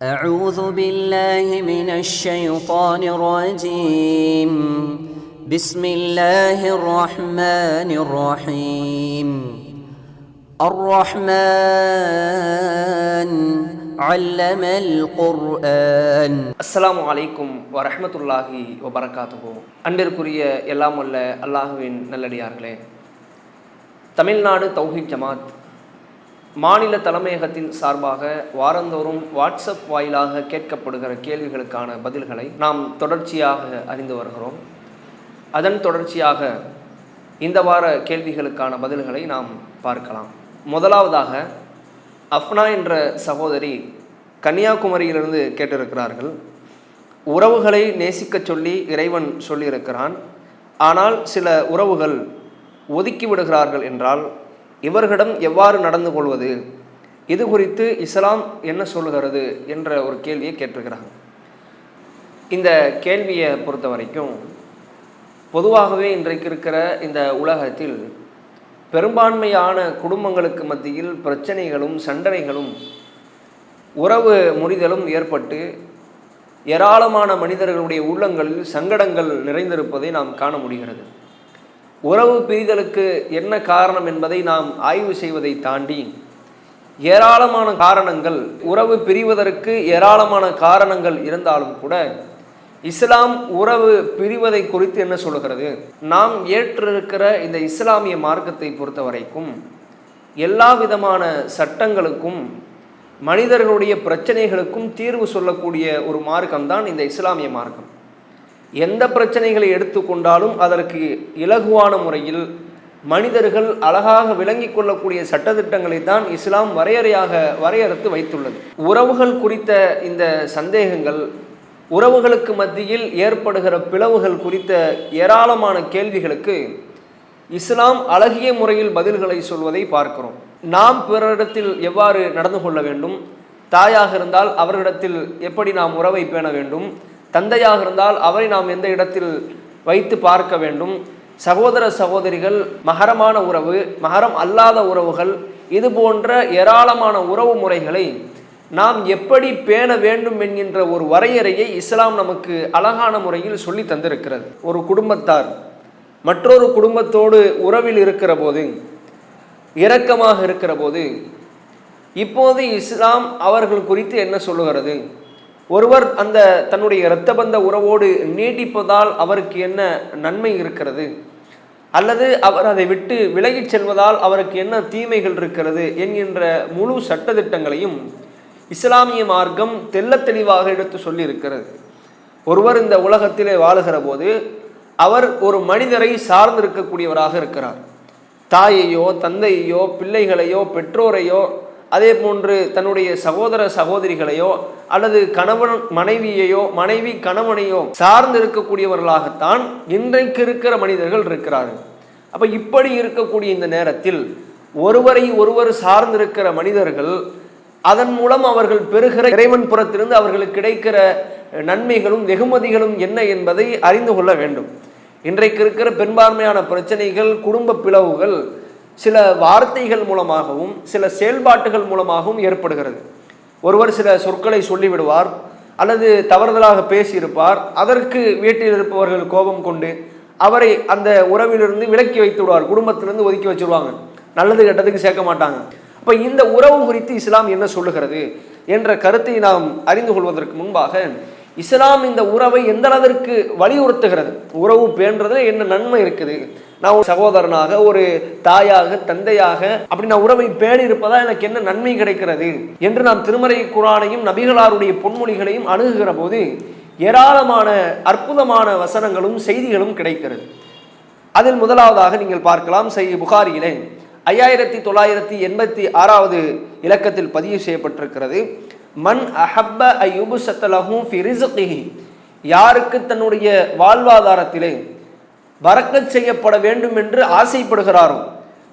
أعوذ بالله من الشيطان الرجيم بسم الله الرحمن الرحيم الرحمن علم القرآن அஸ்ஸலாமு அலைக்கும் வரஹ்மத்துல்லாஹி வபரகாத்துஹு அன்பிற்குரிய எல்லாம் வல்ல அல்லாஹுவின் நல்லடியார்களே தமிழ்நாடு தௌஹீத் ஜமாத் மாநில தலைமையகத்தின் சார்பாக வாரந்தோறும் வாட்ஸ்அப் வாயிலாக கேட்கப்படுகிற கேள்விகளுக்கான பதில்களை நாம் தொடர்ச்சியாக அறிந்து வருகிறோம். அதன் தொடர்ச்சியாக இந்த வார கேள்விகளுக்கான பதில்களை நாம் பார்க்கலாம். முதலாவதாக அஃப்னா என்ற சகோதரி கன்னியாகுமரியிலிருந்து கேட்டிருக்கிறார்கள். உறவுகளை நேசிக்கச் சொல்லி இறைவன் சொல்லியிருக்கிறான். ஆனால் சில உறவுகள் ஒதுக்கி விடுகிறார்கள் என்றால் இவர்களிடம் எவ்வாறு நடந்து கொள்வது? இது குறித்து இஸ்லாம் என்ன சொல்லுகிறது என்ற ஒரு கேள்வியை கேட்டிருக்கிறாங்க. இந்த கேள்வியை பொறுத்த வரைக்கும் பொதுவாகவே இன்றைக்கு இருக்கிற இந்த உலகத்தில் பெரும்பான்மையான குடும்பங்களுக்கு மத்தியில் பிரச்சனைகளும் சண்டனைகளும் உறவு முறிதலும் ஏற்பட்டு ஏராளமான மனிதர்களுடைய உள்ளங்களில் சங்கடங்கள் நிறைந்திருப்பதை நாம் காண முடிகிறது. உறவு பிரிதலுக்கு என்ன காரணம் என்பதை நாம் ஆய்வு செய்வதை தாண்டி ஏராளமான காரணங்கள் உறவு பிரிவதற்கு ஏராளமான காரணங்கள் இருந்தாலும் கூட இஸ்லாம் உறவு பிரிவதை குறித்து என்ன சொல்லுகிறது? நாம் ஏற்றிருக்கிற இந்த இஸ்லாமிய மார்க்கத்தை பொறுத்த வரைக்கும் எல்லா விதமான சட்டங்களுக்கும் மனிதர்களுடைய பிரச்சனைகளுக்கும் தீர்வு சொல்லக்கூடிய ஒரு மார்க்கம்தான் இந்த இஸ்லாமிய மார்க்கம். எந்த பிரச்சனைகளை எடுத்துக்கொண்டாலும் அதற்கு இலகுவான முறையில் மனிதர்கள் அழகாக விளங்கி கொள்ளக்கூடிய சட்டத்திட்டங்களை தான் இஸ்லாம் வரையறையாக வரையறுத்து வைத்துள்ளது. உறவுகள் குறித்த இந்த சந்தேகங்கள் உறவுகளுக்கு மத்தியில் ஏற்படுகிற பிளவுகள் குறித்த ஏராளமான கேள்விகளுக்கு இஸ்லாம் அழகிய முறையில் பதில்களை சொல்வதை பார்க்கிறோம். நாம் பிறரிடத்தில் எவ்வாறு நடந்து கொள்ள வேண்டும்? தாயாக இருந்தால் அவர்களிடத்தில் எப்படி நாம் உறவை பேண வேண்டும்? தந்தையாக இருந்தால் அவரை நாம் எந்த இடத்தில் வைத்து பார்க்க வேண்டும்? சகோதர சகோதரிகள் மகரமான உறவு மகரம் அல்லாத உறவுகள் இது போன்ற ஏராளமான உறவு முறைகளை நாம் எப்படி பேண வேண்டும் என்கின்ற ஒரு வரையறையை இஸ்லாம் நமக்கு அழகான முறையில் சொல்லி தந்திருக்கிறது. ஒரு குடும்பத்தார் மற்றொரு குடும்பத்தோடு உறவில் இருக்கிற போது இரக்கமாக இருக்கிற போது இப்போது இஸ்லாம் அவர்கள் குறித்து என்ன சொல்லுகிறது? ஒருவர் அந்த தன்னுடைய இரத்த பந்த உறவோடு நீடிப்பதால் அவருக்கு என்ன நன்மை இருக்கிறது? அல்லது அவர் அதை விட்டு விலகிச் செல்வதால் அவருக்கு என்ன தீமைகள் இருக்கிறது? என்கின்ற முழு சட்டத்திட்டங்களையும் இஸ்லாமிய மார்க்கம் தெல்ல தெளிவாக எடுத்து சொல்லியிருக்கிறது. ஒருவர் இந்த உலகத்திலே வாழுகிற போது அவர் ஒரு மனிதரை சார்ந்திருக்கக்கூடியவராக இருக்கிறார். தாயையோ தந்தையையோ பிள்ளைகளையோ பெற்றோரையோ அதே போன்று தன்னுடைய சகோதர சகோதரிகளையோ அல்லது கணவன் மனைவியையோ மனைவி கணவனையோ சார்ந்து இருக்கக்கூடியவர்களாகத்தான் இன்றைக்கு இருக்கிற மனிதர்கள் இருக்கிறார்கள். அப்போ இப்படி இருக்கக்கூடிய இந்த நேரத்தில் ஒருவரை ஒருவர் சார்ந்திருக்கிற மனிதர்கள் அதன் மூலம் அவர்கள் பெறுகிற இறைவன் புறத்திலிருந்து அவர்களுக்கு கிடைக்கிற நன்மைகளும் வெகுமதிகளும் என்ன என்பதை அறிந்து கொள்ள வேண்டும். இன்றைக்கு இருக்கிற பெரும்பான்மையான பிரச்சனைகள் குடும்ப பிளவுகள் சில வார்த்தைகள் மூலமாகவும் சில செயல்பாட்டுகள் மூலமாகவும் ஏற்படுகிறது. ஒருவர் சில சொற்களை சொல்லிவிடுவார் அல்லது தவறுதலாக பேசியிருப்பார் அதற்கு வீட்டில் இருப்பவர்கள் கோபம் கொண்டு அவரை அந்த உறவிலிருந்து விலக்கி வைத்து விடுவார் குடும்பத்திலிருந்து ஒதுக்கி வச்சிருவாங்க. நல்லது கெட்டதுக்கு சேர்க்க மாட்டாங்க. அப்போ இந்த உறவு குறித்து இஸ்லாம் என்ன சொல்லுகிறது என்ற கருத்தை நாம் அறிந்து கொள்வதற்கு முன்பாக இஸ்லாம் இந்த உறவை எந்த அளவிற்கு வலியுறுத்துகிறது? உறவு பேன்றதுல என்ன நன்மை இருக்குது? நான் ஒரு சகோதரனாக ஒரு தாயாக தந்தையாக அப்படி நான் உறவை பேணி இருப்பதா எனக்கு என்ன நன்மை கிடைக்கிறது? என்று நாம் திருமறை குரானையும் நபிகளாருடைய பொன்மொழிகளையும் அணுகுகிற போது ஏராளமான அற்புதமான வசனங்களும் செய்திகளும் கிடைக்கிறது. அதில் முதலாவதாக நீங்கள் பார்க்கலாம் செய் புகாரியிலே ஐயாயிரத்தி தொள்ளாயிரத்தி எண்பத்தி ஆறாவது இலக்கத்தில் பதிவு செய்யப்பட்டிருக்கிறது. மன் அஹப்ப ஐயுபு சத்தலஹூ யாருக்கு தன்னுடைய வாழ்வாதாரத்திலே வரக்கச் செய்யப்பட வேண்டும் என்று ஆசைப்படுகிறாரோ.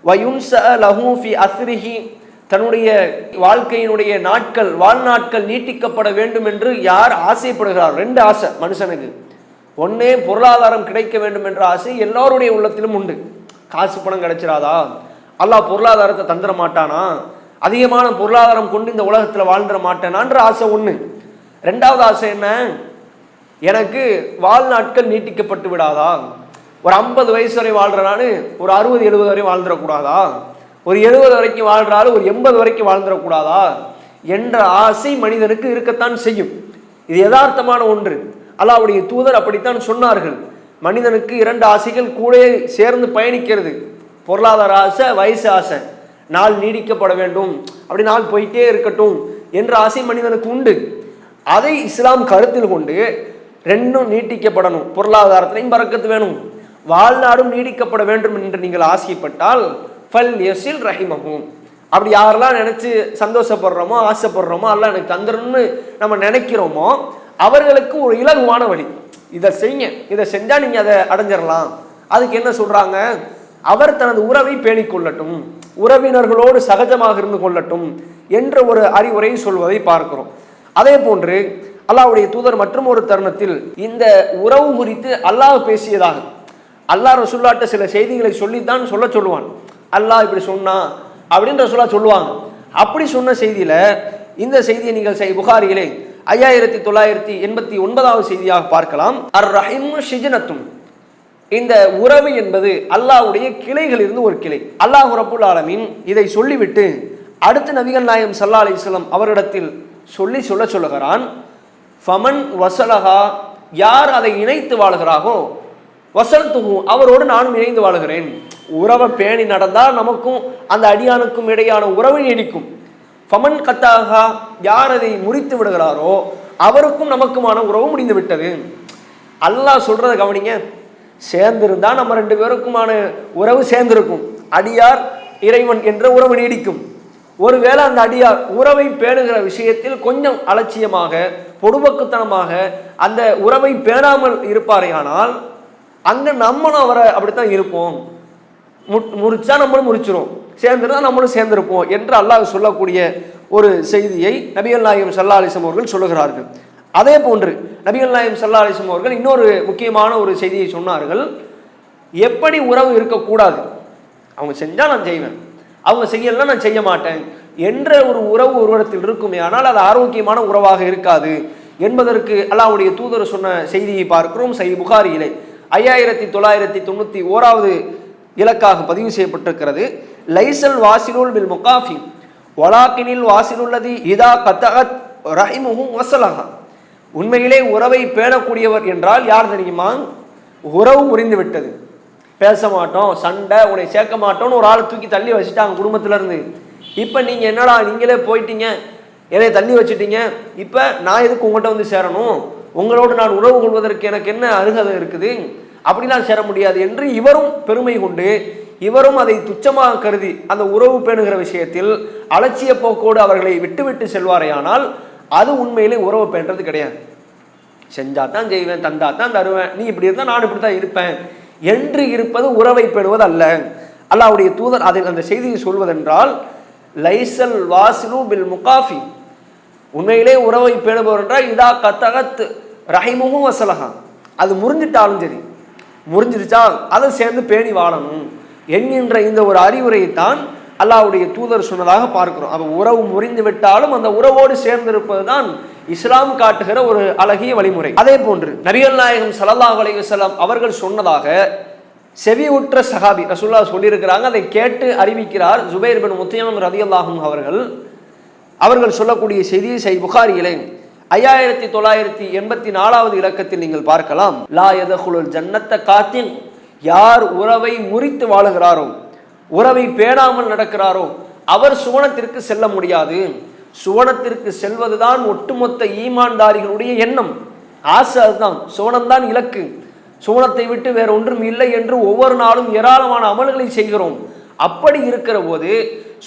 வயுன்ச லஹூ ஃபி அஸ்ரிஹி தன்னுடைய வாழ்க்கையினுடைய நாட்கள் வாழ்நாட்கள் நீட்டிக்கப்பட வேண்டும் என்று யார் ஆசைப்படுகிறார்? ரெண்டு ஆசை மனுஷனுக்கு. ஒன்னே பொருளாதாரம் கிடைக்க வேண்டும் என்ற ஆசை எல்லோருடைய உள்ளத்திலும் உண்டு. காசு பணம் கிடைச்சிடாதா அல்லாஹ் பொருளாதாரத்தை தந்துட மாட்டானா? அதிகமான பொருளாதாரம் கொண்டு இந்த உலகத்தில் வாழ்ந்துட மாட்டேனான்ற ஆசை ஒன்று ரெண்டாவது ஆசை என்ன? எனக்கு வாழ்நாட்கள் நீட்டிக்கப்பட்டு விடாதா? ஒரு ஐம்பது வயசு வரை வாழ்கிறனானு ஒரு அறுபது எழுபது வரை வாழ்ந்துடக்கூடாதா? ஒரு எழுபது வரைக்கும் வாழ்கிறாரு ஒரு எண்பது வரைக்கும் வாழ்ந்துடக்கூடாதா? என்ற ஆசை மனிதனுக்கு இருக்கத்தான் செய்யும். இது யதார்த்தமான ஒன்று. அல்லாவுடைய தூதர் அப்படித்தான் சொன்னார்கள். மனிதனுக்கு இரண்டு ஆசைகள் கூட சேர்ந்து பயணிக்கிறது. பொருளாதார ஆசை வயசு ஆசை. நாள் நீடிக்கப்பட வேண்டும். அப்படி நாள் போயிட்டே இருக்கட்டும் என்ற ஆசை மனிதனுக்கு உண்டு. அதை இஸ்லாம் கருத்தில் கொண்டு ரெண்டும் நீட்டிக்கப்படணும். பொருளாதாரத்திலையும் பறக்கத்து வேணும். வாழ்நாடும் நீடிக்கப்பட வேண்டும் என்று நீங்கள் ஆசைப்பட்டால் ஃபல் எசில் ரஹிமகும் அப்படி யாரெல்லாம் நினைச்சு சந்தோஷப்படுறோமோ ஆசைப்படுறோமோ அல்ல எனக்கு தந்துடணும்னு நம்ம நினைக்கிறோமோ அவர்களுக்கு ஒரு இலகுவான வழி. இதை செய்யுங்க. இதை செஞ்சா நீங்க அதை அடைஞ்சிடலாம் அதுக்கு என்ன சொல்றாங்க? அவர் தனது உறவை பேணிக்கொள்ளட்டும் உறவினர்களோடு சகஜமாக இருந்து கொள்ளட்டும் என்ற ஒரு அறிவுரை சொல்வதை பார்க்கிறோம். அதே போன்று அல்லாவுடைய தூதர் மற்றும் ஒரு தருணத்தில் இந்த உறவு குறித்து அல்லாஹ் பேசியதாகும் அல்லாஹ் ரசுல்லாட்ட சில செய்திகளை சொல்லித்தான் சொல்ல சொல்லுவான். அல்லாஹ் இப்படி சொன்னா அப்படின்னு ரசுல்லா சொல்லுவாங்க. அப்படி சொன்ன செய்தியில் இந்த செய்தியை நீங்கள் செய் புகாரியிலே ஐயாயிரத்தி தொள்ளாயிரத்தி எண்பத்தி ஒன்பதாவது செய்தியாக பார்க்கலாம். அர் ரஹிம் ஷிஜனத்தும். இந்த உறவு என்பது அல்லாஹ்வுடைய கிளைகள் இருந்து ஒரு கிளை. அல்லாஹ் ரபுல் ஆலமின் இதை சொல்லிவிட்டு அடுத்து நபிகள் நாயம் சல்லா அலிஸ்லாம் அவரிடத்தில் சொல்லி சொல்ல சொல்லுகிறான். ஃபமன் வசலஹா யார் அதை இணைத்து வாழ்கிறாரோ வசல்துகு அவரோடு நானும் இணைந்து வாழுகிறேன். உறவை பேணி நடந்தால் நமக்கும் அந்த அடியானுக்கும் இடையான உறவு நீடிக்கும். ஃபமன் கத்தாகா யார் அதை முறித்து விடுகிறாரோ அவருக்கும் நமக்குமான உறவு முடிந்து விட்டது. அல்லாஹ் சொல்கிறத கவனிங்க. சேர்ந்திருந்தா நம்ம ரெண்டு பேருக்குமான உறவு சேர்ந்திருக்கும். அடியார் இறைவன் என்ற உறவு நீடிக்கும். ஒருவேளை அந்த அடியார் உறவை பேணுகிற விஷயத்தில் கொஞ்சம் அலட்சியமாக பொடுபக்குத்தனமாக அந்த உறவை பேணாமல் இருப்பாரேயானால் அங்கே நம்மளும் அவரை அப்படித்தான் இருப்போம். மு- முறிச்சா நம்மளும் முறிச்சிரும் சேர்ந்துருந்தா நம்மளும் சேர்ந்திருப்போம் என்று அல்லாஹ் சொல்லக்கூடிய ஒரு செய்தியை நபிகள் நாயகம் சல்லா அலிசம் அவர்கள் சொல்லுகிறார்கள். அதே போன்று நபிகள் நாயகம் சல்லா அலிசம் அவர்கள் இன்னொரு முக்கியமான ஒரு செய்தியை சொன்னார்கள். எப்படி உறவு இருக்கக்கூடாது? அவங்க செஞ்சால் நான் செய்வேன். அவங்க செய்யலாம் நான் செய்ய மாட்டேன் என்ற ஒரு உறவு ஒருவரத்தில் இருக்குமே ஆனால் அது ஆரோக்கியமான உறவாக இருக்காது என்பதற்கு அல்லாவுடைய தூதர் சொன்ன செய்தியை பார்க்கிறோம். சை புகாரியிலே. ஐயாயிரத்தி தொள்ளாயிரத்தி தொண்ணூற்றி ஓராவது இலக்காக பதிவு செய்யப்பட்டிருக்கிறது. லைசல் வாசிலுல் பில் முகாஃபி வலாக்கினில் வாசிலுள்ளது இதா கத்தகத் ரஹிமுகும் வசலகா உண்மையிலே உறவை பேணக்கூடியவர் என்றால் யார் தெரியுமா? உறவு முறிந்து விட்டது பேச மாட்டோம் சண்டை உன்னை சேர்க்க மாட்டோம்னு ஒரு ஆளை தூக்கி தள்ளி வச்சுட்டாங்க குடும்பத்துல இருந்து இப்போ நீங்க என்னடா நீங்களே போயிட்டீங்க என்னை தள்ளி வச்சுட்டீங்க இப்போ நான் எதுக்கு உங்கள்கிட்ட வந்து சேரணும்? உங்களோடு நான் உறவு கொள்வதற்கு எனக்கு என்ன அருகதை இருக்குது? அப்படிலாம் சேர முடியாது என்று இவரும் பெருமை கொண்டு இவரும் அதை துச்சமாக கருதி அந்த உறவு பேணுகிற விஷயத்தில் அலட்சிய போக்கோடு அவர்களை விட்டுவிட்டு செல்வாரேயானால் அது உண்மையிலே உறவு பேணுறது கிடையாது. செஞ்சா தான் செய்வேன் தந்தா தான் தருவேன் நீ இப்படி இருந்தால் நான் இப்படி தான் இருப்பேன் என்று இருப்பது உறவை பெறுவது அல்ல அல்லாவுடைய தூதர் அதில் அந்த செய்தியை சொல்வதென்றால் லைசல் வாசிலு பில் முகாஃபி. உண்மையிலே உறவை பேணுபவர் என்றால் இதா கத்தகத்து ரஹிமுகும் வசலகா அது முறிஞ்சிட்டாலும் சரி. முறிஞ்சிருச்சா? அதை சேர்ந்து பேணி வாழணும். என்கின்ற இந்த ஒரு அறிவுரையைத்தான் அல்லாவுடைய தூதர் சொன்னதாக பார்க்கிறோம். அப்போ உறவு முறிந்து விட்டாலும் அந்த உறவோடு சேர்ந்திருப்பது தான் இஸ்லாம் காட்டுகிற ஒரு அழகிய வழிமுறை. அதே போன்று நபிகள் நாயகம் சலல்லாஹ் அலைஹி அவர்கள் சொன்னதாக செவியுற்ற சஹாபி ரசூல்லா சொல்லியிருக்கிறாங்க. அதை கேட்டு அறிவிக்கிறார் ஜுபைர் பின் முத்தியம் ரதியல்லாஹும் அவர்கள். அவர்கள் சொல்லக்கூடிய செய்தியை செய் புகாரியிலே ஐயாயிரத்தி தொள்ளாயிரத்தி எண்பத்தி நாலாவது இலக்கத்தில் நீங்கள் பார்க்கலாம். லா எதகுலுல் ஜன்னத்த காத்தின். யார் உறவை முறித்து வாழுகிறாரோ உறவை பேணாமல் நடக்கிறாரோ அவர் சுவனத்திற்கு செல்ல முடியாது. சுவனத்திற்கு செல்வதுதான் ஒட்டுமொத்த ஈமான்தாரிகளுடைய எண்ணம். ஆசை அதுதான். சுவனம்தான் இலக்கு. சுவனத்தை விட்டு வேற ஒன்றும் இல்லை என்று ஒவ்வொரு நாளும் ஏராளமான அமல்களை செய்கிறோம். அப்படி இருக்கிற போது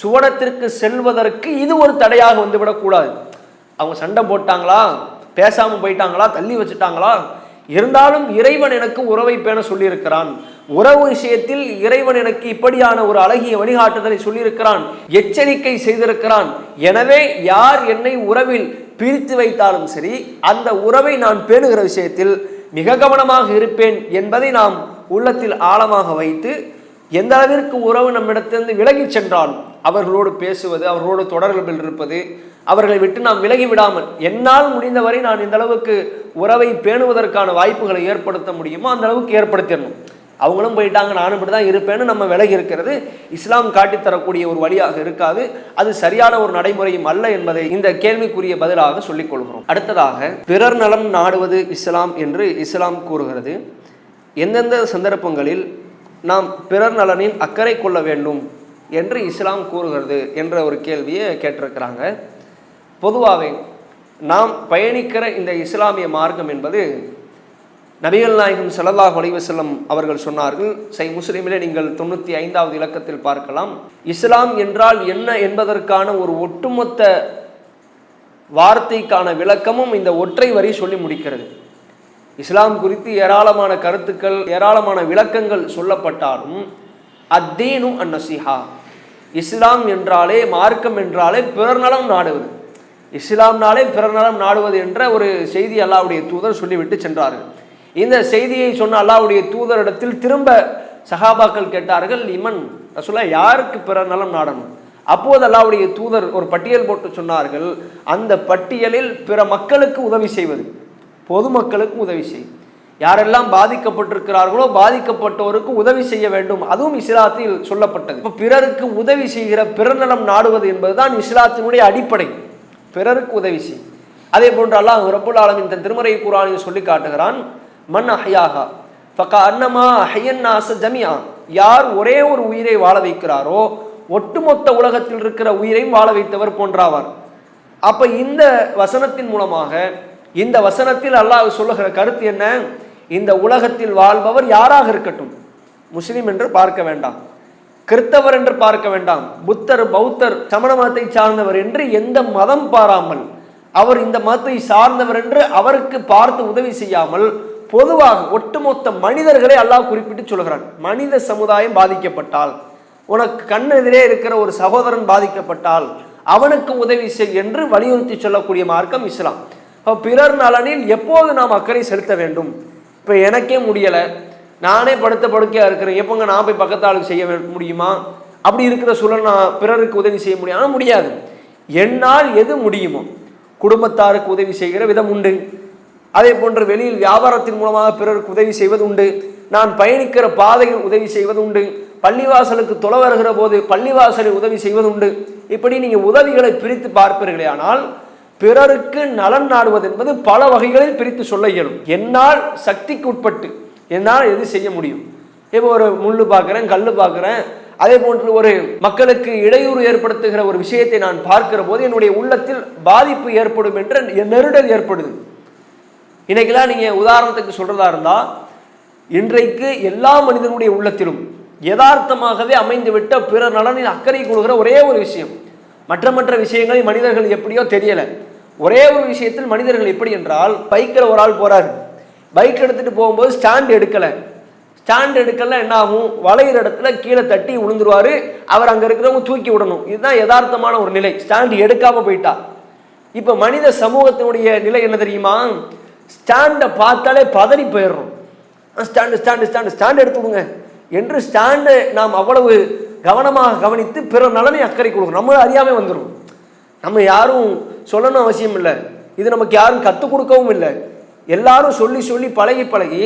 சுவனத்திற்கு செல்வதற்கு இது ஒரு தடையாக வந்துவிடக்கூடாது. அவங்க சண்டை போட்டாங்களா? பேசாமல் போயிட்டாங்களா? தள்ளி வச்சுட்டாங்களா? இருந்தாலும் இறைவன் எனக்கு உறவை பேண சொல்லியிருக்கிறான். உறவு விஷயத்தில் இறைவன் எனக்கு இப்படியான ஒரு அழகிய வழிகாட்டுதலை சொல்லியிருக்கிறான். எச்சரிக்கை செய்திருக்கிறான். எனவே யார் என்னை உறவில் பிரித்து வைத்தாலும் சரி அந்த உறவை நான் பேணுகிற விஷயத்தில் மிக கவனமாக இருப்பேன் என்பதை நாம் உள்ளத்தில் ஆழமாக வைத்து எந்த அளவிற்கு உறவு நம்மிடத்திலிருந்து விலகிச் சென்றாலும் அவர்களோடு பேசுவது அவர்களோடு தொடர்பில் இருப்பது அவர்களை விட்டு நாம் விலகி விடாமல் என்னால் முடிந்தவரை நான் இந்த அளவுக்கு உறவை பேணுவதற்கான வாய்ப்புகளை ஏற்படுத்த முடியுமோ அந்த அளவுக்கு ஏற்படுத்திடணும். அவங்களும் போயிட்டாங்க நானும் இப்படி தான் இருப்பேன்னு நம்ம விலகி இருக்கிறது இஸ்லாம் காட்டித்தரக்கூடிய ஒரு வழியாக இருக்காது. அது சரியான ஒரு நடைமுறையும் அல்ல என்பதை இந்த கேள்விக்குரிய பதிலாக சொல்லிக் கொள்கிறோம். அடுத்ததாக பிறர் நலம் நாடுவது இஸ்லாம் என்று இஸ்லாம் கூறுகிறது. எந்தெந்த சந்தர்ப்பங்களில் நாம் பிறர் நலனில் அக்கறை கொள்ள வேண்டும் என்று இஸ்லாம் கூறுகிறது என்ற ஒரு கேள்வியை கேட்டிருக்கிறாங்க. பொதுவாகவே நாம் பயணிக்கிற இந்த இஸ்லாமிய மார்க்கம் என்பது நபிகள் நாயகம் ஸல்லல்லாஹு செல்லம் அவர்கள் சொன்னார்கள். சை முஸ்லீமிலே நீங்கள் தொண்ணூற்றி ஐந்தாவது இலக்கத்தில் பார்க்கலாம். இஸ்லாம் என்றால் என்ன என்பதற்கான ஒரு ஒட்டுமொத்த வார்த்தைக்கான விளக்கமும் இந்த ஒற்றை வரி சொல்லி முடிக்கிறது. இஸ்லாம் குறித்து ஏராளமான கருத்துக்கள் ஏராளமான விளக்கங்கள் சொல்லப்பட்டாலும் அத்தீனும் அந்நசிஹா இஸ்லாம் என்றாலே மார்க்கம் என்றாலே பிறர் நலம் நாடுவது. இஸ்லாம்னாலே பிறர் நலம் நாடுவது என்ற ஒரு செய்தி அல்லாவுடைய தூதர் சொல்லிவிட்டு சென்றார்கள். இந்த செய்தியை சொன்ன அல்லாவுடைய தூதரிடத்தில் திரும்ப சஹாபாக்கள் கேட்டார்கள் இமன் ரசுல்லா யாருக்கு பிறர் நலம் நாடணும்? அப்போது அல்லாவுடைய தூதர் ஒரு பட்டியல் போட்டு சொன்னார்கள் அந்த பட்டியலில் பிற மக்களுக்கு உதவி செய்வது பொதுமக்களுக்கு உதவி செய். யாரெல்லாம் பாதிக்கப்பட்டிருக்கிறார்களோ பாதிக்கப்பட்டோருக்கு உதவி செய்ய வேண்டும். அதுவும் இஸ்லாத்தில் சொல்லப்பட்டது. இப்போ பிறருக்கு உதவி செய்கிற பிறநலம் நாடுவது என்பதுதான் இஸ்லாத்தினுடைய அடிப்படை. பிறருக்கு உதவி செய். அதே போன்று அல்லாஹ் ரப்புல் ஆலமின் இந்த திருமறை குரானில் சொல்லி காட்டுகிறான் மண் அஹயாகா ஃபக்கா அன்னமா ஹையன் நாச ஜமியா யார் ஒரே ஒரு உயிரை வாழ வைக்கிறாரோ ஒட்டுமொத்த உலகத்தில் இருக்கிற உயிரையும் வாழ வைத்தவர் போன்றாவார். அப்ப இந்த வசனத்தின் மூலமாக இந்த வசனத்தில் அல்லாஹ் சொல்லுகிற கருத்து என்ன? இந்த உலகத்தில் வாழ்பவர் யாராக இருக்கட்டும்? முஸ்லீம் என்று பார்க்க வேண்டாம். கிறித்தவர் என்று பார்க்க வேண்டாம். புத்தர் பௌத்தர் சமண மதத்தை சார்ந்தவர் என்று எந்த மதம் பாராமல் அவர் இந்த மதத்தை சார்ந்தவர் என்று அவருக்கு பார்த்து உதவி செய்யாமல் பொதுவாக ஒட்டுமொத்த மனிதர்களை அல்லாஹ் குறிப்பிட்டு சொல்கிறான். மனித சமுதாயம் பாதிக்கப்பட்டால் உனக்கு கண்ணெதிரே இருக்கிற ஒரு சகோதரன் பாதிக்கப்பட்டால் அவனுக்கு உதவி செய் என்று வலியுறுத்தி சொல்லக்கூடிய மார்க்கம் இஸ்லாம். பிறர் நலனில் எப்போது நாம் அக்கறை செலுத்த வேண்டும்? இப்போ எனக்கே முடியலை. நானே படுத்த படுக்கையாக இருக்கிறேன். எப்போங்க நான் போய் பக்கத்தாளுக்கு செய்ய வே- முடியுமா? அப்படி இருக்கிற சூழல் நான் பிறருக்கு உதவி செய்ய முடியும். ஆனால் முடியாது. என்னால் எது முடியுமோ குடும்பத்தாருக்கு உதவி செய்கிற விதம் உண்டு. அதே போன்று வெளியில் வியாபாரத்தின் மூலமாக பிறருக்கு உதவி செய்வது உண்டு. நான் பயணிக்கிற பாதையில் உதவி செய்வது உண்டு. பள்ளிவாசலுக்கு தொலை வருகிற போது பள்ளிவாசலில் உதவி செய்வது உண்டு. இப்படி நீங்கள் உதவிகளை பிரித்து பார்ப்பீர்களே ஆனால் பிறருக்கு நலன் நாடுவது என்பது பல வகைகளில் பிரித்து சொல்ல இயலும். என்னால் சக்திக்கு உட்பட்டு என்னால் எது செய்ய முடியும்? இப்போ ஒரு முள் பார்க்குறேன் கல் பார்க்குறேன். அதே போன்று ஒரு மக்களுக்கு இடையூறு ஏற்படுத்துகிற ஒரு விஷயத்தை நான் பார்க்கிற போது என்னுடைய உள்ளத்தில் பாதிப்பு ஏற்படும் என்ற நெருடல் ஏற்படுது. இன்னைக்கெல்லாம் நீங்கள் உதாரணத்துக்கு சொல்கிறதா இருந்தால் இன்றைக்கு எல்லா மனிதனுடைய உள்ளத்திலும் யதார்த்தமாகவே அமைந்துவிட்ட பிற நலனில் அக்கறை கொள்கிற ஒரே ஒரு விஷயம். மற்ற மற்ற விஷயங்களை மனிதர்கள் எப்படியோ தெரியலை. ஒரே ஒரு விஷயத்தில் மனிதர்கள் எப்படி என்றால் பைக்கில் ஒரு ஆள் போகிறார் பைக் எடுத்துகிட்டு போகும்போது ஸ்டாண்ட் எடுக்கலை. ஸ்டாண்ட் எடுக்கல என்ன ஆகும் வளையிற இடத்துல கீழே தட்டி விழுந்துருவார் அவர் அங்கே இருக்கிறவங்க தூக்கி விடணும். இதுதான் யதார்த்தமான ஒரு நிலை. ஸ்டாண்ட் எடுக்காமல் போயிட்டா. இப்போ மனித சமூகத்தினுடைய நிலை என்ன தெரியுமா? ஸ்டாண்டை பார்த்தாலே பதறி போயிடுறோம். ஸ்டாண்டு ஸ்டாண்டு ஸ்டாண்டு ஸ்டாண்ட் எடுத்து விடுங்க. என்று ஸ்டாண்டை நாம் அவ்வளவு கவனமாக கவனித்து பிற நலனை அக்கறை கொடுக்கணும். நம்ம அறியாமல் வந்துடும் நம்ம யாரும் சொல்லணும் அவசியம் இல்லை. இது நமக்கு யாரும் கற்றுக் கொடுக்கவும் இல்லை. எல்லாரும் சொல்லி சொல்லி பழகி பழகி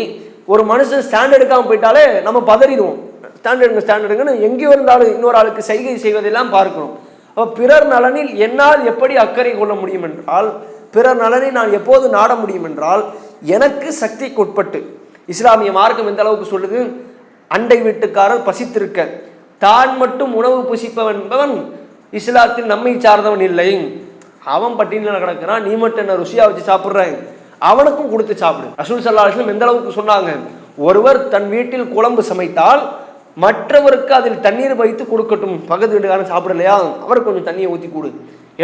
ஒரு மனுஷன் ஸ்டாண்ட் எடுக்காமல் போயிட்டாலே நம்ம பதறிடுவோம். ஸ்டாண்ட் எடுங்க ஸ்டாண்ட் எடுங்கன்னு எங்கேயோ இருந்தாலும் இன்னொரு ஆளுக்கு செய்கை செய்வதெல்லாம் பார்க்கணும் அப்போ பிறர் நலனில் என்னால் எப்படி அக்கறை கொள்ள முடியும் என்றால் பிறர் நலனை நான் எப்போது நாட முடியும் என்றால் எனக்கு சக்திக்கு உட்பட்டு இஸ்லாமிய மார்க்கம் எந்த அளவுக்கு சொல்லுது? அண்டை வீட்டுக்காரர் பசித்திருக்க தான் மட்டும் உணவு புசிப்பவன் என்பவன் இஸ்லாத்தில் நம்மை சார்ந்தவன் இல்லை. அவன் பட்டியலில் கிடக்கிறான் நீ மட்டும் என்ன ருசியாக வச்சு சாப்பிட்றேன் அவனுக்கும் கொடுத்து சாப்பிடு. ரசூல் சல்லா அலிஸ்லம் எந்த அளவுக்கு சொன்னாங்க? ஒருவர் தன் வீட்டில் குழம்பு சமைத்தால் மற்றவருக்கு அதில் தண்ணீர் வைத்து கொடுக்கட்டும். பக்கத்து வீட்டுக்காரன் சாப்பிடலையா? அவருக்கு கொஞ்சம் தண்ணியை ஊற்றி கொடு.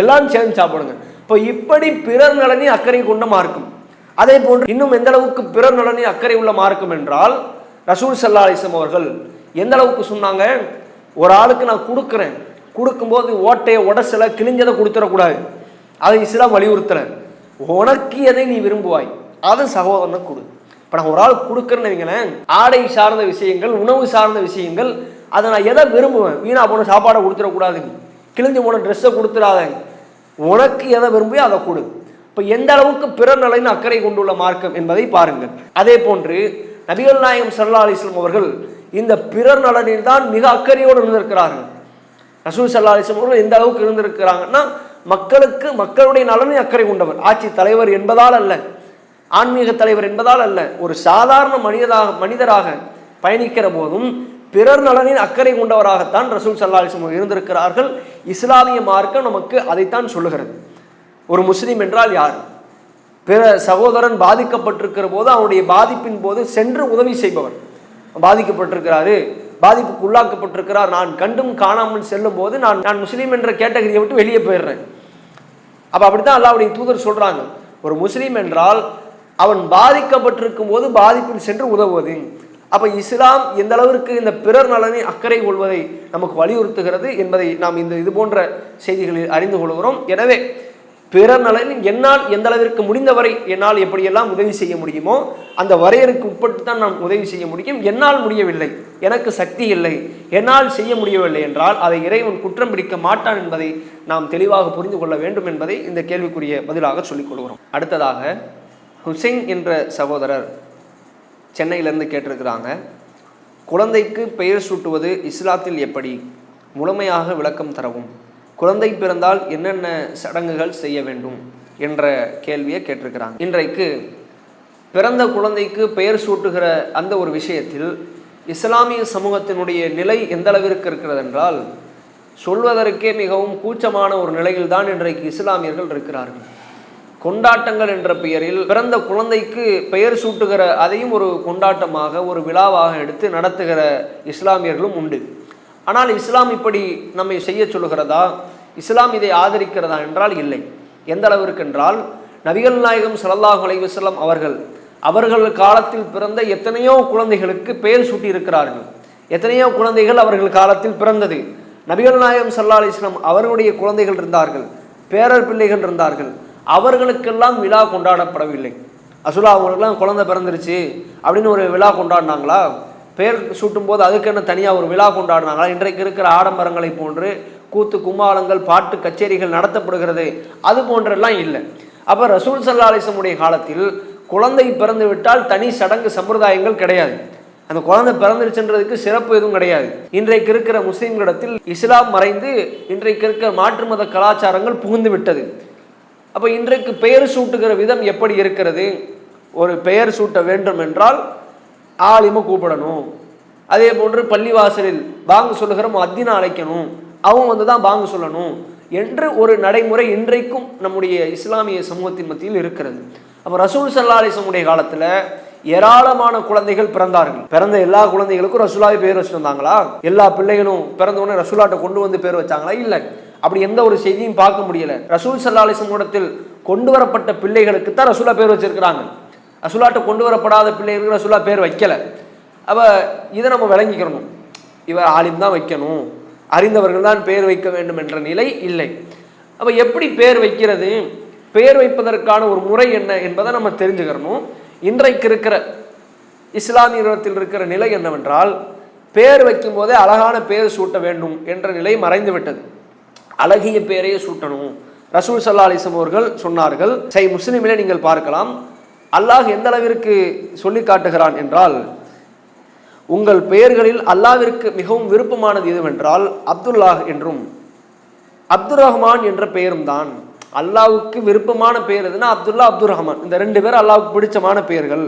எல்லாம் சேர்ந்து சாப்பிடுங்க. இப்போ இப்படி பிறர் நலனை அக்கறை கொண்ட மார்க்கம். அதே போன்று இன்னும் எந்த அளவுக்கு பிறர் நலனை அக்கறை உள்ள மார்க்கம் என்றால் ரசூல் சல்லா அலிஸ்லம் அவர்கள் எந்த அளவுக்கு சொன்னாங்க? ஒரு ஆளுக்கு நான் கொடுக்குறேன். கொடுக்கும்போது ஓட்டையை உடசலை கிழிஞ்சதை கொடுத்துடக்கூடாது. அதை இஸ்லாம் வலியுறுத்துறேன் உனக்கு எதை நீ விரும்புவாய்? அது சகோதரனை கொடு. இப்போ நான் ஒரு ஆள் கொடுக்குறேன்னு வைங்களேன் ஆடை சார்ந்த விஷயங்கள் உணவு சார்ந்த விஷயங்கள் அதை நான் எதை விரும்புவேன்? வீணா போன சாப்பாடை கொடுத்துடக்கூடாது. கிழிஞ்சு போன ட்ரெஸ்ஸை கொடுத்துடாத. உனக்கு எதை விரும்பியோ அதை கொடு. இப்போ எந்த அளவுக்கு பிறர் நலன் அக்கறை கொண்டுள்ள மார்க்கம் என்பதை பாருங்கள். அதே போன்று நபிகள் நாயகம் சல்லா அலிஸ்லாம் அவர்கள் இந்த பிறர் நலனில் தான் மிக அக்கறையோடு இருந்திருக்கிறார்கள். ரசூல் சல்லா அலிஸ்லாம் அவர்கள் எந்த அளவுக்கு இருந்திருக்கிறாங்கன்னா மக்களுக்கு மக்களுடைய நலனில் அக்கறை கொண்டவர். ஆட்சி தலைவர் என்பதால் அல்ல ஆன்மீக தலைவர் என்பதால் அல்ல ஒரு சாதாரண மனிதராக மனிதராக பயணிக்கிற போதும் பிறர் நலனின் அக்கறை கொண்டவராகத்தான் ரசூல் சல்லா இருந்திருக்கிறார்கள். இஸ்லாமிய மார்க்கம் நமக்கு அதைத்தான் சொல்லுகிறது. ஒரு முஸ்லீம் என்றால் யார்? பிற சகோதரன் பாதிக்கப்பட்டிருக்கிற போது அவனுடைய பாதிப்பின் போது சென்று உதவி செய்பவர். பாதிக்கப்பட்டிருக்கிறாரு. பாதிப்புக்கு உள்ளாக்கப்பட்டிருக்கிறார் நான் கண்டும் காணாமல் செல்லும் போது நான் நான் முஸ்லீம் என்ற கேட்டகரியை விட்டு வெளியே போயிடுறேன். அப்போ அப்படித்தான் அல்லாவுடைய தூதர் சொல்கிறாங்க ஒரு முஸ்லீம் என்றால் அவன் பாதிக்கப்பட்டிருக்கும் போது பாதிப்பில் சென்று உதவுவது அப்போ இஸ்லாம் எந்த அளவிற்கு இந்த பிறர் நலனை அக்கறை கொள்வதை நமக்கு வலியுறுத்துகிறது என்பதை நாம் இந்த இது போன்ற செய்திகளில் அறிந்து கொள்கிறோம். எனவே பிற நலனில் என்னால் எந்த அளவிற்கு முடிந்தவரை என்னால் எப்படியெல்லாம் உதவி செய்ய முடியுமோ அந்த வரையறுக்கு உட்பட்டு தான் நான் உதவி செய்ய முடியும். என்னால் முடியவில்லை. எனக்கு சக்தி இல்லை. என்னால் செய்ய முடியவில்லை என்றால் அதை இறைவன் குற்றம் பிடிக்க மாட்டான் என்பதை நாம் தெளிவாக புரிந்து கொள்ள வேண்டும் என்பதை இந்த கேள்விக்குரிய பதிலாக சொல்லிக் கொள்கிறோம். அடுத்ததாக ஹுசைன் என்ற சகோதரர் சென்னையிலேருந்து கேட்டிருக்கிறாங்க குழந்தைக்கு பெயர் சூட்டுவது இஸ்லாத்தில் எப்படி? முழுமையாக விளக்கம் தரவும். குழந்தை பிறந்தால் என்னென்ன சடங்குகள் செய்ய வேண்டும் என்ற கேள்வியை கேட்டிருக்கிறாங்க. இன்றைக்கு பிறந்த குழந்தைக்கு பெயர் சூட்டுகிற அந்த ஒரு விஷயத்தில் இஸ்லாமிய சமூகத்தினுடைய நிலை எந்த அளவிற்கு இருக்கிறது என்றால் சொல்வதற்கே மிகவும் கூச்சமான ஒரு நிலையில் தான் இன்றைக்கு இஸ்லாமியர்கள் இருக்கிறார்கள். கொண்டாட்டங்கள் என்ற பெயரில் பிறந்த குழந்தைக்கு பெயர் சூட்டுகிற அதையும் ஒரு கொண்டாட்டமாக ஒரு விழாவாக எடுத்து நடத்துகிற இஸ்லாமியர்களும் உண்டு. ஆனால் இஸ்லாம் இப்படி நம்மை செய்ய சொல்லுகிறதா? இஸ்லாம் இதை ஆதரிக்கிறதா என்றால் இல்லை. எந்த அளவிற்கு என்றால் நபிகள் நாயகம் ஸல்லல்லாஹு அலைஹி அவர்கள் அவர்கள் காலத்தில் பிறந்த எத்தனையோ குழந்தைகளுக்கு பெயர் சூட்டி இருக்கிறார்கள் எத்தனையோ குழந்தைகள் அவர்கள் காலத்தில் பிறந்தது. நபிகள் நாயகம் சல்லா அலைஹி வஸல்லம் அவர்களுடைய குழந்தைகள் இருந்தார்கள் பேரர் பிள்ளைகள் இருந்தார்கள். அவர்களுக்கெல்லாம் விழா கொண்டாடப்படவில்லை. அசுலா அவங்களுக்கெல்லாம் குழந்தை பிறந்துருச்சு அப்படின்னு ஒரு விழா கொண்டாடினாங்களா? பேர் சூட்டும் போது அதுக்கு என்ன தனியாக ஒரு விழா கொண்டாடினாங்களா? இன்றைக்கு இருக்கிற ஆடம்பரங்களை போன்று கூத்து கும்மாளங்கள் பாட்டு கச்சேரிகள் நடத்தப்படுகிறது. அது போன்றெல்லாம் இல்லை. அப்போ ரசூல் சல்லா அலிசமுடைய காலத்தில் குழந்தை பிறந்து விட்டால் தனி சடங்கு சம்பிரதாயங்கள் கிடையாது. அந்த குழந்தை பிறந்துருச்சுன்றதுக்கு சிறப்பு எதுவும் கிடையாது. இன்றைக்கு இருக்கிற முஸ்லீம்களிடத்தில் இஸ்லாம் மறைந்து இன்றைக்கு இருக்கிற மாற்று மத கலாச்சாரங்கள் புகுந்து விட்டது. அப்போ இன்றைக்கு பெயர் சூட்டுகிற விதம் எப்படி இருக்கிறது? ஒரு பெயர் சூட்ட வேண்டும் என்றால் ஆலிம கூப்பிடணும். அதே போன்று பள்ளிவாசலில் பாங்கு சொல்லுகிற அத்தினா அழைக்கணும். அவங்க வந்து தான் பாங்கு சொல்லணும் என்று ஒரு நடைமுறை இன்றைக்கும் நம்முடைய இஸ்லாமிய சமூகத்தின் மத்தியில் இருக்கிறது. அப்போ ரசூல் சல்லா அலிசமுடைய காலத்தில் ஏராளமான குழந்தைகள் பிறந்தார்கள். பிறந்த எல்லா குழந்தைகளுக்கும் ரசூலாவே பேர் வச்சுருந்தாங்களா எல்லா பிள்ளைகளும் பிறந்தவுடனே ரசூலாட்டை ரசூலாட்ட கொண்டு வந்து பேர் வச்சாங்களா? இல்லை. அப்படி எந்த ஒரு செய்தியும் பார்க்க முடியல. ரசூல் சல்லா அலிசம் கொண்டு வரப்பட்ட பிள்ளைகளுக்கு தான் ரசூலா பேர் வச்சிருக்கிறாங்க. ரசூலாட்ட கொண்டு வரப்படாத பிள்ளைகளுக்கு ரசுல்லா பேர் வைக்கல. அப்போ இதை நம்ம விளங்கிக்கிறணும் இவர் ஆலிம் தான் வைக்கணும். அறிந்தவர்கள் தான் பேர் வைக்க வேண்டும் என்ற நிலை இல்லை. அப்போ எப்படி பேர் வைக்கிறது? பெயர் வைப்பதற்கான ஒரு முறை என்ன என்பதை நம்ம தெரிஞ்சுக்கிறணும் இன்றைக்கு இருக்கிற இஸ்லாமியத்தில் இருக்கிற நிலை என்னவென்றால் பெயர் வைக்கும் போதே அழகான பேர் சூட்ட வேண்டும் என்ற நிலை மறைந்து விட்டது அழகிய பெயரையே சூட்டணும். ரசூல் சல்லா அலிசம் அவர்கள் சொன்னார்கள் சை முஸ்லீமிலே நீங்கள் பார்க்கலாம் அல்லாஹ் எந்த அளவிற்கு சொல்லி காட்டுகிறான் என்றால் உங்கள் பெயர்களில் அல்லாவிற்கு மிகவும் விருப்பமானது எதுவென்றால் அப்துல்லாஹ் என்றும் அப்துல் ரஹ்மான் என்ற பெயரும் தான். அல்லாவுக்கு விருப்பமான பெயர் எதுனா அப்துல்லா அப்துல் ரஹ்மான் இந்த ரெண்டு பேர் அல்லாவுக்கு பிடிச்சமான பெயர்கள்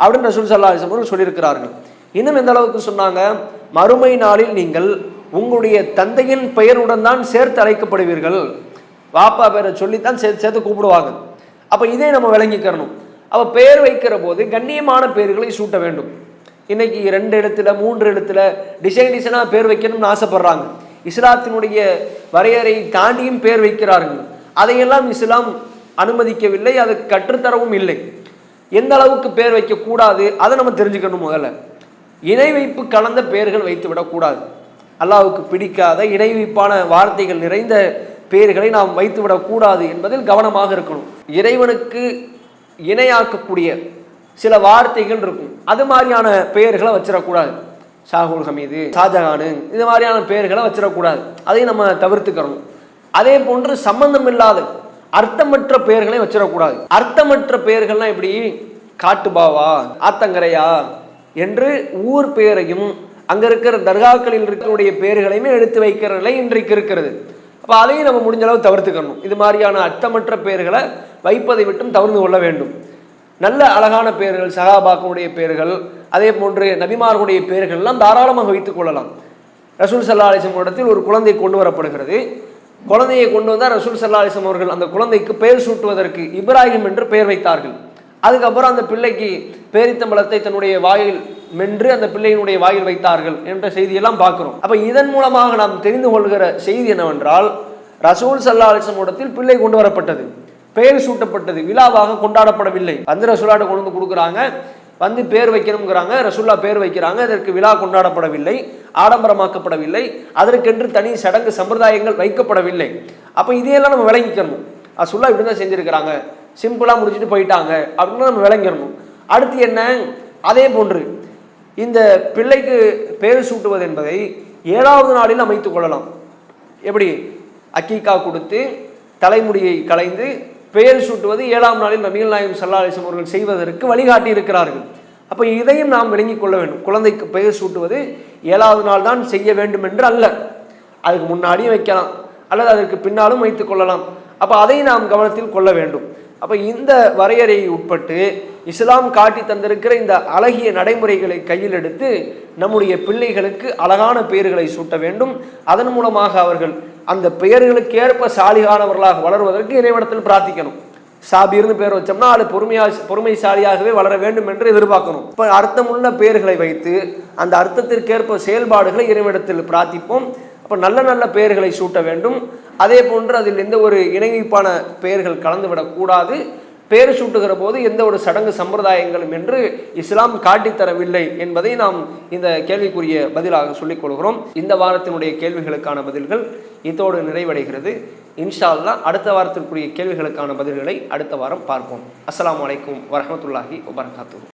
அப்படின்னு ரசூல் சல்லா அவர்கள் சொல்லியிருக்கிறார்கள். இன்னும் எந்த அளவுக்கு சொன்னாங்க? மறுமை நாளில் நீங்கள் உங்களுடைய தந்தையின் பெயருடன் தான் சேர்த்து அழைக்கப்படுவீர்கள். வாப்பா பேரை சொல்லித்தான் சேர்த்து சேர்த்து கூப்பிடுவாங்க. அப்போ இதை நம்ம விளங்கிக்கிறணும் அவள் பெயர் வைக்கிற போது கண்ணியமான பெயர்களை சூட்ட வேண்டும். இன்னைக்கு ரெண்டு இடத்துல மூன்று இடத்துல டிசைன் டிசைனாக பேர் வைக்கணும்னு ஆசைப்படுறாங்க. இஸ்லாத்தினுடைய வரையறை தாண்டியும் பேர் வைக்கிறார்கள். அதையெல்லாம் இஸ்லாம் அனுமதிக்கவில்லை அது கற்றுத்தரவும் இல்லை. எந்த அளவுக்கு பேர் வைக்கக்கூடாது அதை நம்ம தெரிஞ்சுக்கணும் முதல்ல. இணை வைப்பு கலந்த பெயர்கள் வைத்து விடக்கூடாது. அல்லாவுக்கு பிடிக்காத இணை வைப்பான வார்த்தைகள் நிறைந்த பெயர்களை நாம் வைத்து விடக்கூடாது என்பதில் கவனமாக இருக்கணும். இறைவனுக்கு இணையாக்கக்கூடிய சில வார்த்தைகள் இருக்கும். அது மாதிரியான பெயர்களை வச்சிடக்கூடாது. ஷாகுல் ஹமீது ஷாஜஹானு இது மாதிரியான பெயர்களை வச்சிடக்கூடாது. அதையும் நம்ம தவிர்த்துக்கிறணும் அதே போன்று சம்பந்தம் இல்லாத அர்த்தமற்ற பெயர்களை வச்சிடக்கூடாது. அர்த்தமற்ற பெயர்கள்லாம் எப்படி? காட்டுபாவா ஆத்தங்கரையா என்று ஊர் பெயரையும் அங்கே இருக்கிற தர்காக்களில் இருக்கக்கூடிய பெயர்களையுமே எடுத்து வைக்கிற நிலை இன்றைக்கு இருக்கிறது. அப்போ அதையும் நம்ம முடிஞ்ச அளவு தவிர்த்துக்கணும். இது மாதிரியான அர்த்தமற்ற பெயர்களை வைப்பதை விட்டும் தவிர்த்து கொள்ள வேண்டும். நல்ல அழகான பெயர்கள் சகாபாக்கனுடைய பெயர்கள் அதே போன்று நபிமார்களுடைய பெயர்கள்லாம் தாராளமாக வைத்துக் கொள்ளலாம். ரசூல் சல்லா அலிசம் இடத்தில் ஒரு குழந்தை கொண்டு வரப்படுகிறது. குழந்தையை கொண்டு வந்தால் ரசூல் சல்லா அலிசம் அவர்கள் அந்த குழந்தைக்கு பெயர் சூட்டுவதற்கு இப்ராஹிம் என்று பெயர் வைத்தார்கள். அதுக்கப்புறம் அந்த பிள்ளைக்கு பேரித்தம்பளத்தை தன்னுடைய வாயில் மென்று அந்த பிள்ளையினுடைய வாயில் வைத்தார்கள் என்ற செய்தியெல்லாம் பார்க்கிறோம். அப்போ இதன் மூலமாக நாம் தெரிந்து கொள்கிற செய்தி என்னவென்றால் ரசூல் சல்லா அலிசமூடத்தில் பிள்ளை கொண்டு வரப்பட்டது. பெயர் சூட்டப்பட்டது. விழாவாக கொண்டாடப்படவில்லை. வந்து ரசூலாட்ட கொண்டு வந்து கொடுக்குறாங்க. வந்து பேர் வைக்கணுங்கிறாங்க ரசூல்லா பேர் வைக்கிறாங்க. அதற்கு விழா கொண்டாடப்படவில்லை. ஆடம்பரமாக்கப்படவில்லை. அதற்கென்று தனி சடங்கு சம்பிரதாயங்கள் வைக்கப்படவில்லை. அப்போ இதையெல்லாம் நம்ம விளங்கிக்கணும். ரசூல்லா இப்படி தான் செஞ்சுருக்கிறாங்க. சிம்பிளாக முடிச்சுட்டு போயிட்டாங்க. அப்படின்னு நம்ம விளங்கிடணும். அடுத்து என்ன? அதே போன்று இந்த பிள்ளைக்கு பேர் சூட்டுவது என்பதை ஏழாவது நாளில் அமைத்து கொள்ளலாம். எப்படி? அக்கீக்கா கொடுத்து தலைமுடியை களைந்து பெயர் சூட்டுவது ஏழாம் நாளில் நபிகள் நாயகம் சல்லா அலிஸ்லாம் அவர்கள் செய்வதற்கு வழிகாட்டி இருக்கிறார்கள். அப்போ இதையும் நாம் விளங்கிக் கொள்ள வேண்டும். குழந்தைக்கு பெயர் சூட்டுவது ஏழாவது நாள் தான் செய்ய வேண்டும் என்று அல்ல. அதுக்கு முன்னாடியும் வைக்கலாம். அல்லது அதற்கு பின்னாலும் வைத்துக் கொள்ளலாம். அப்போ அதை நாம் கவனத்தில் கொள்ள வேண்டும். அப்போ இந்த வரையறையை உட்பட்டு இஸ்லாம் காட்டி தந்திருக்கிற இந்த அழகிய நடைமுறைகளை கையில் எடுத்து நம்முடைய பிள்ளைகளுக்கு அழகான பெயர்களை சூட்ட வேண்டும். அதன் மூலமாக அவர்கள் அந்த பெயர்களுக்கு ஏற்ப சாலிகானவர்களாக வளர்வதற்கு இறைவனத்தில் பிரார்த்திக்கணும். சாபீர்னு பேர் வச்சோம்னா அது பொறுமையா பொறுமைசாலியாகவே வளர வேண்டும் என்று எதிர்பார்க்கணும். இப்போ அர்த்தமுள்ள பெயர்களை வைத்து அந்த அர்த்தத்திற்கேற்ப செயல்பாடுகளை இறைவனிடத்தில் பிரார்த்திப்போம். அப்போ நல்ல நல்ல பெயர்களை சூட்ட வேண்டும். அதே போன்று அதில் எந்த ஒரு இணைப்பான பெயர்கள் கலந்துவிடக்கூடாது பெயர் சூட்டுகிற போது எந்த ஒரு சடங்கு சம்பிரதாயங்களும் என்று இஸ்லாம் காட்டித்தரவில்லை என்பதை நாம் இந்த கேள்விக்குரிய பதிலாக சொல்லிக் கொள்கிறோம். இந்த வாரத்தினுடைய கேள்விகளுக்கான பதில்கள் இதோடு நிறைவடைகிறது. இன்ஷா அடுத்த வாரத்திற்குரிய கேள்விகளுக்கான பதில்களை அடுத்த வாரம் பார்ப்போம். அஸ்லாம் அலைக்கும் வரமத்துல்லாஹி வபர்காத்தூர்